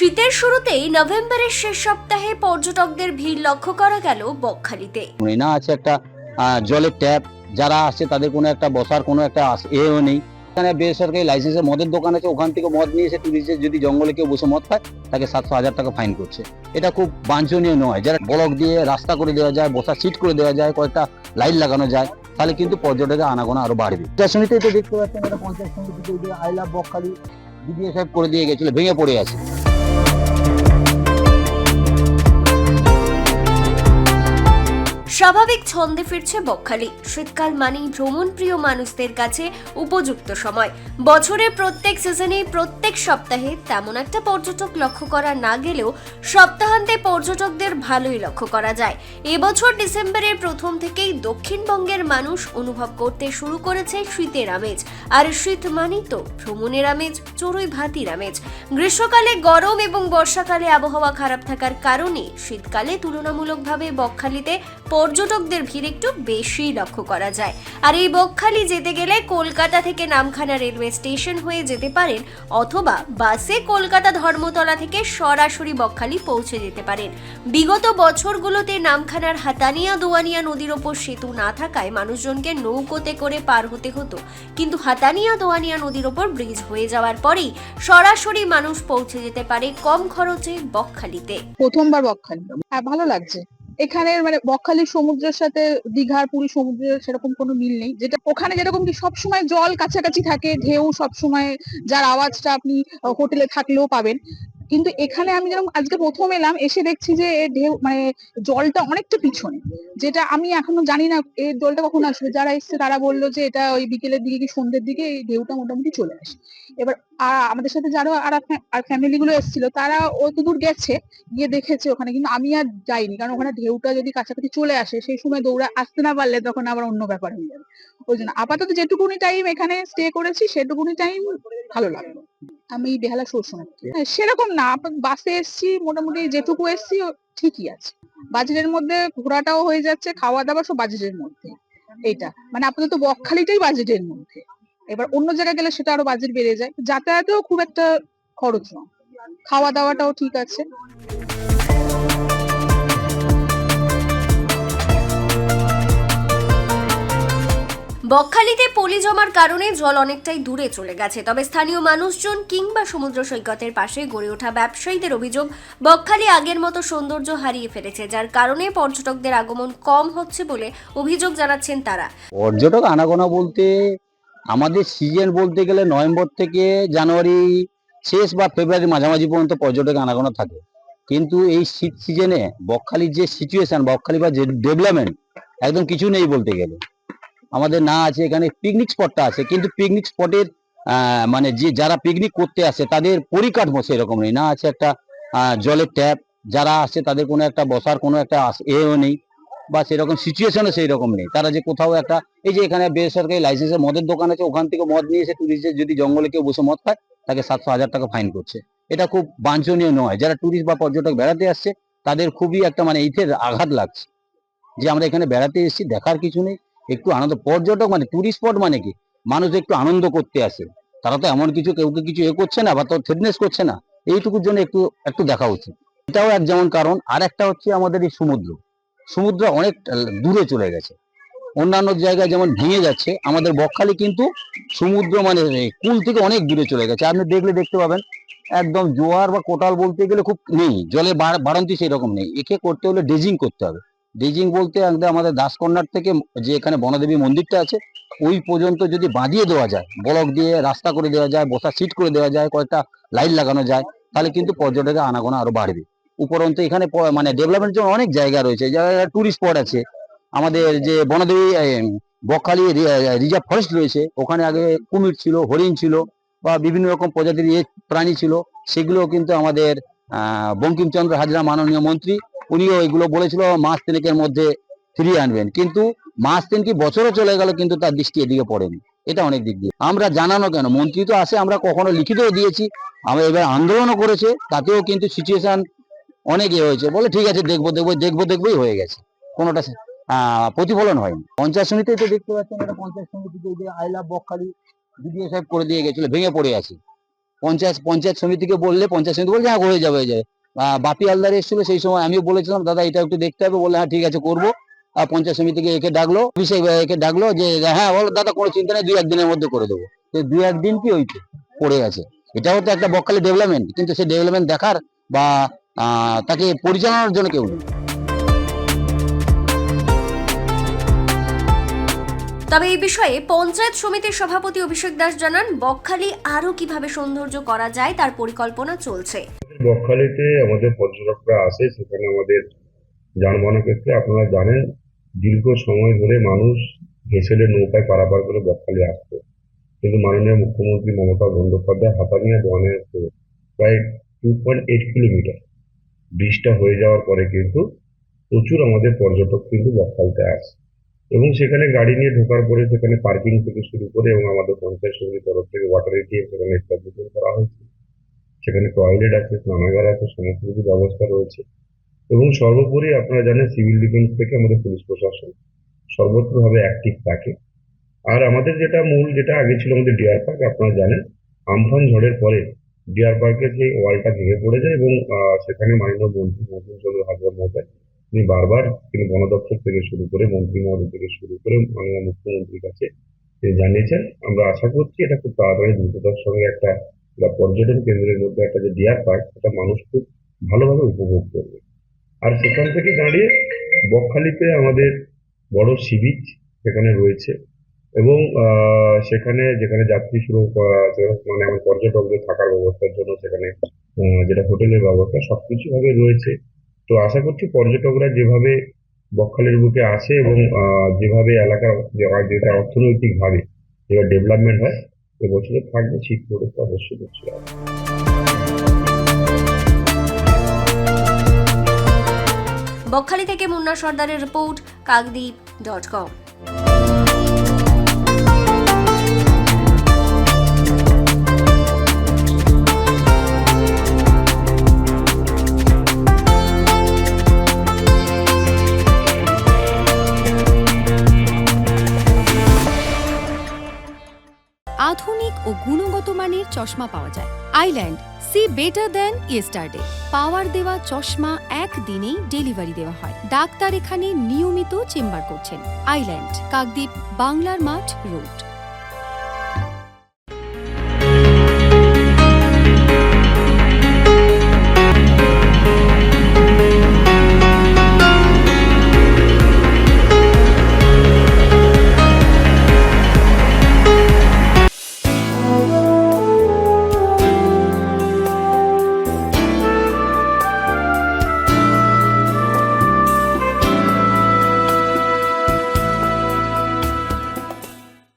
শীতের শুরুতেই নভেম্বরের শেষ সপ্তাহে পর্যটকদের ভিড় লক্ষ্য করা গেল বকখালিতে। না আছে একটা জলের ট্যাপ, যারা আসছে তাদের কোনো একটা বসার, কোনো একটা এও নেই। এখানে বেসরকারি লাইসেন্সের মদের দোকান আছে, ওখান থেকে মদ নিয়ে এসে যদি জঙ্গলে কেউ বসে মদ খায়, তাকে সাতশো হাজার টাকা ফাইন করছে। এটা খুব বাঞ্ছনীয় নয়। যারা ব্লক দিয়ে রাস্তা করে দেওয়া যায়, বসার সিট করে দেওয়া যায়, কয়েকটা লাইট লাগানো যায়, তাহলে কিন্তু পর্যটকের আনাগোনা আরও বাড়বে। সমিতিতে দেখতে পাচ্ছেন, এটা পঞ্চায়েত সমিতি আই লাভ বকখালি বিডিও সাহেব করে দিয়ে গেছিল, ভেঙে পড়ে আছে। স্বাভাবিক ছন্দে ফিরছে বকখালি। শীতকাল মানেই ভ্রমণ প্রিয় মানুষদের কাছে উপযুক্ত সময়। বছরের প্রত্যেক সিজনে প্রত্যেক সপ্তাহে তেমন একটা পর্যটক লক্ষ্য করা না গেলেও সপ্তাহান্তে পর্যটকদের ভালোই লক্ষ্য করা যায়। এবছর ডিসেম্বরের প্রথম থেকেই দক্ষিণবঙ্গের মানুষ অনুভব করতে শুরু করেছে শীতের আমেজ। আর শীত মানেই তো ভ্রমণের আমেজ, চড়ুই ভাতির আমেজ। গ্রীষ্মকালে গরম এবং বর্ষাকালে আবহাওয়া খারাপ থাকার কারণে শীতকালে তুলনামূলকভাবে বকখালিতে পর্যটকদের ভিড় একটু বেশি লক্ষ্য করা যায়। আর এই বকখালি যেতে গেলে কলকাতা থেকে নামখানা রেলওয়ে স্টেশন হয়ে যেতে পারেন অথবা বাসে কলকাতা ধর্মতলা থেকে সরাসরি বকখালি পৌঁছে যেতে পারেন। বিগত বছরগুলোতে নামখানার হাতানিয়া দোয়ানিয়া নদীর ওপর সেতু না থাকায় মানুষজনকে নৌকোতে করে পার হতে হতো। কিন্তু হাতানিয়া দোয়ানিয়া নদীর ওপর ব্রিজ হয়ে যাওয়ার পরেই সরাসরি মানুষ পৌঁছে যেতে পারে কম খরচে বকখালিতে। প্রথমবার বকখালি। হ্যাঁ ভালো লাগছে। এখানের মানে বকখালি সমুদ্রের সাথে দীঘার, পুরী সমুদ্রের সেরকম কোনো মিল নেই। যেটা ওখানে যেরকম কি সবসময় জল কাছাকাছি থাকে, ঢেউ সবসময়, যার আওয়াজটা আপনি হোটেলে থাকলেও পাবেন। কিন্তু এখানে আমি যেরকম আজকে প্রথম এলাম, এসে দেখছি যে এর ঢেউ মানে জলটা অনেকটা পিছনে, যেটা আমি এখনও জানি না এই জলটা কখন আসবে। যারা এসছে তারা বলল যে এটা ওই বিকেলের দিকে কি সন্ধ্যের দিকে এই ঢেউটা মোটামুটি চলে আসে। এবার আমাদের সাথে যারা আর আর ফ্যামিলি গুলো এসেছিল, তারা অত দূর গেছে, গিয়ে দেখেছে ওখানে, কিন্তু আমি আর যাইনি, কারণ ওখানে ঢেউটা যদি কাছাকাছি চলে আসে, সেই সময় দৌড়া আসতে না পারলে তখন আবার অন্য ব্যাপার হয়ে যাবে। ওই জন্য আপাতত যেটুকুনি টাইম এখানে স্টে করেছি, সেটুকুনি টাইম ভালো লাগল। আমি বেহালা শোষণ সেরকম না। বাসে এসছি মোটামুটি যেটুকু এসছি ঠিকই আছে। বাজেটের মধ্যে ঘোরাটাও হয়ে যাচ্ছে খাওয়া দাওয়া সব বাজেটের মধ্যে। এটা মানে আপাতত বকখালিটাই বাজেটের মধ্যে। এবার অন্য জায়গায় গেলে সেটা আরও বাজেট বেড়ে যায়। যাতায়াতেও খুব একটা খরচ নয়। খাওয়া দাওয়াটাও ঠিক আছে। বকখালিতে পলি জমার কারণে জল অনেকটাই দূরে চলে গেছে। তবে স্থানীয় মানুষজন কিংবা সমুদ্র সৈকতের পাশে গড়ে ওঠা ব্যবসায়ীদের অভিযোগ, বকখালি আগের মতো সৌন্দর্য হারিয়ে ফেলেছে, যার কারণে পর্যটকদের আগমন কম হচ্ছে বলে অভিযোগ জানাচ্ছেন তারা। পর্যটক আনাগোনা বলতে, আমাদের সিজন বলতে গেলে নভেম্বর থেকে জানুয়ারি শেষ বা ফেব্রুয়ারি মাঝামাঝি পর্যন্ত পর্যটক আনাগোনা থাকে। কিন্তু এই শীত সিজনে বকখালির যে সিচুয়েশন বকখালি বা যে ডেভেলপমেন্ট একদম কিছু নেই বলতে গেলে। আমাদের না আছে, এখানে পিকনিক স্পটটা আছে, কিন্তু পিকনিক স্পটের মানে যে, যারা পিকনিক করতে আসে, তাদের পরিকাঠামো সেরকম নেই। না আছে একটা জলের ট্যাপ যারা আসে তাদের কোনো একটা বসার কোনো একটা এও নেই, বা সেরকম সিচুয়েশনও সেই রকম নেই। তারা যে কোথাও একটা, এই যে এখানে বেসরকারি লাইসেন্সের মদের দোকান আছে, ওখান থেকে মদ নিয়ে এসে টুরিস্টের যদি জঙ্গলে কেউ বসে মদ খায়, তাকে সাতশো হাজার টাকা ফাইন করছে। এটা খুব বাঞ্ছনীয় নয়। যারা টুরিস্ট বা পর্যটক বেড়াতে আসছে, তাদের খুবই একটা মানে ইথের আঘাত লাগছে। যে আমরা এখানে বেড়াতে এসেছি, দেখার কিছু নেই। একটু আনন্দ, পর্যটক মানে টুরিস্ট স্পট মানে কি? মানুষ একটু আনন্দ করতে আসে। তারা তো এমন কিছু কেউ কিছু এ করছে না বা তো ফিটনেস করছে না। এইটুকুর জন্য একটু একটু দেখা উচিত। এটাও এক যেমন কারণ আর একটা হচ্ছে আমাদের এই সমুদ্র। সমুদ্র অনেক দূরে চলে গেছে। অন্যান্য জায়গায় যেমন ভেঙে যাচ্ছে, আমাদের বকখালি কিন্তু সমুদ্র মানে কুল থেকে অনেক দূরে চলে গেছে। আপনি দেখলে দেখতে পাবেন, একদম জোয়ার বা কোটাল বলতে গেলে খুব নেই। জলে বাড়- বাড়ন্তি সেই রকম নেই। একে করতে হলে ড্রেজিং করতে হবে। ড্রেজিং বলতে একদম আমাদের দাসকন্যার থেকে যে এখানে বনদেবী মন্দিরটা আছে, ওই পর্যন্ত যদি বাঁধিয়ে দেওয়া যায়, ব্লক দিয়ে রাস্তা করে দেওয়া যায়, বসার সিট করে দেওয়া যায়, কয়েকটা লাইট লাগানো যায়, তাহলে কিন্তু পর্যটকের আনাগোনা আরও বাড়বে। উপরন্তু এখানে মানে ডেভেলপমেন্টের জন্য অনেক জায়গা রয়েছে যারা টুরিস্ট স্পট আছে। আমাদের যে বনদেবী বকখালি রিজার্ভ ফরেস্ট রয়েছে, ওখানে আগে কুমির ছিল, হরিণ ছিল, বা বিভিন্ন রকম প্রজাতির প্রাণী ছিল, সেগুলো কিন্তু আমাদের বঙ্কিমচন্দ্র হাজরা মাননীয় মন্ত্রী উনিও এগুলো বলেছিল, মাস তিনেকের মধ্যে ফিরিয়ে আনবেন। কিন্তু মাস তিন কি বছরও চলে গেল, কিন্তু তার দৃষ্টি এদিকে পড়েনি। এটা অনেক দিক দিয়ে। আমরা জানানো কেন? মন্ত্রী তো আসে, আমরা কখনো লিখিতও দিয়েছি। আমরা এবার আন্দোলনও করেছে, তাতেও কিন্তু সিচুয়েশন অনেক ইয়ে হয়েছে। বলে ঠিক আছে, দেখব দেখব দেখব, দেখবোই হয়ে গেছে। কোনোটা প্রতিফলন হয়নি। পঞ্চায়েত সমিতি তো দেখতে পাচ্ছেন পঞ্চায়েত সমিতি আই লাভ বকখালি বিডিও সাহেব করে দিয়ে গেছিল, ভেঙে পড়ে আছে। পঞ্চায়েত পঞ্চায়েত সমিতিকে বললে, পঞ্চায়েত সমিতি বলছে হ্যাঁ হয়ে যাবে হয়ে যাবে। বাপি আলদার এসেছিল, সেই সময় আমিও বলেছিলাম, দাদা, এটা একটু দেখতে হবে। বলে হ্যাঁ ঠিক আছে, করব। পঞ্চায়েত সমিতিকে একে ডাকলো, অভিষেক একে ডাকলো যে হ্যাঁ বলো, দাদা, কোনো চিন্তা নেই দুই একদিনের মধ্যে করে দেবো। দুই একদিন কি হয়েছে পড়ে আছে এটাও তো একটা বকখালি ডেভেলপমেন্ট কিন্তু সেই ডেভেলপমেন্ট দেখার বা তাকে পরিচালনার জন্য কেউ নেই। তবে এই বিষয়ে পঞ্চায়েত সমিতির সভাপতি অভিষেক দাস জানান, বকখালি আরও কীভাবে সৌন্দর্য করা যায় তার পরিকল্পনা চলছে। বকখালিতে আমাদের পর্যটকরা আসে, সেখানে আমাদের যানবাহনের ক্ষেত্রে আপনারা জানেন, দীর্ঘ সময় ধরে মানুষ ভেসেলে নৌকায় পারাপার করে বকখালি আসতো। কিন্তু মাননীয় মুখ্যমন্ত্রী মমতা বন্দ্যোপাধ্যায় হাতানিয়া দোয়ানের করে প্রায় টু পয়েন্ট এইট কিলোমিটার। ব্রিজটা হয়ে যাওয়ার পরে কিন্তু প্রচুর আমাদের পর্যটক কিন্তু বকখালিতে আসে। এবং সেখানে গাড়ি নিয়ে ঢোকার পরে সেখানে পার্কিং থেকে শুরু করে এবং আমাদের পঞ্চায়েত সমিতির তরফ থেকে ওয়াটার এটিএম সেখানে এস্টাবলিশমেন্ট করা হয়েছে। সেখানে টয়লেট আছে, স্নানাগার আছে, সমস্ত কিছু ব্যবস্থা রয়েছে। এবং সর্বোপরি আপনারা জানেন সিভিল ডিফেন্স থেকে আমাদের পুলিশ প্রশাসন সর্বত্রভাবে অ্যাক্টিভ থাকে। আর আমাদের যেটা মূল, যেটা আগে ছিল আমাদের ডিয়ার পার্ক আপনারা জানেন, আমফান ঝড়ের পরে ডিয়ার পার্কের যে ওয়ালটা ভেঙে পড়ে যায় এবং সেখানে মাননীয় মন্ত্রী মন্ত্রী হাজার মহোদয় তিনি বারবার তিনি বন দপ্তর থেকে শুরু করে মন্ত্রী মহোদয় থেকে শুরু করে মাননীয় মুখ্যমন্ত্রীর কাছে তিনি জানিয়েছেন। আমরা আশা করছি এটা খুব তাড়াতাড়ি দ্রুততার সঙ্গে একটা বা পর্যটন কেন্দ্রের মধ্যে একটা যে ডিয়ার পার্ক সেটা মানুষ খুব ভালোভাবে উপভোগ করবে। আর সেখান থেকে দাঁড়িয়ে বকখালিতে আমাদের বড় সি বিচ সেখানে রয়েছে এবং সেখানে যেখানে যাত্রী শুরু মানে আমার পর্যটকদের থাকার ব্যবস্থার জন্য সেখানে যেটা হোটেলের ব্যবস্থা সবকিছু ভাবে রয়েছে। তো আশা করছি পর্যটকরা যেভাবে বকখালির বুকে আসে এবং যেভাবে এলাকার যেটা অর্থনৈতিকভাবে যেভাবে ডেভেলপমেন্ট হয় এবছরে থাকবে শীত পড়ে তো অবশ্যই দেখছি বকখালি থেকে মুন্না সর্দারের রিপোর্ট, কাকদ্বীপ ডট কম। আধুনিক ও গুণগত মানের চশমা পাওয়া যায়। Island, see better than yesterday. Power দেওয়া চশমা একদিনেই ডেলিভারি দেওয়া হয়। ডাক্তার এখানে নিয়মিত চেম্বার করছেন। আইল্যান্ড, কাকদ্বীপ, বাংলার মাঠ, রোড।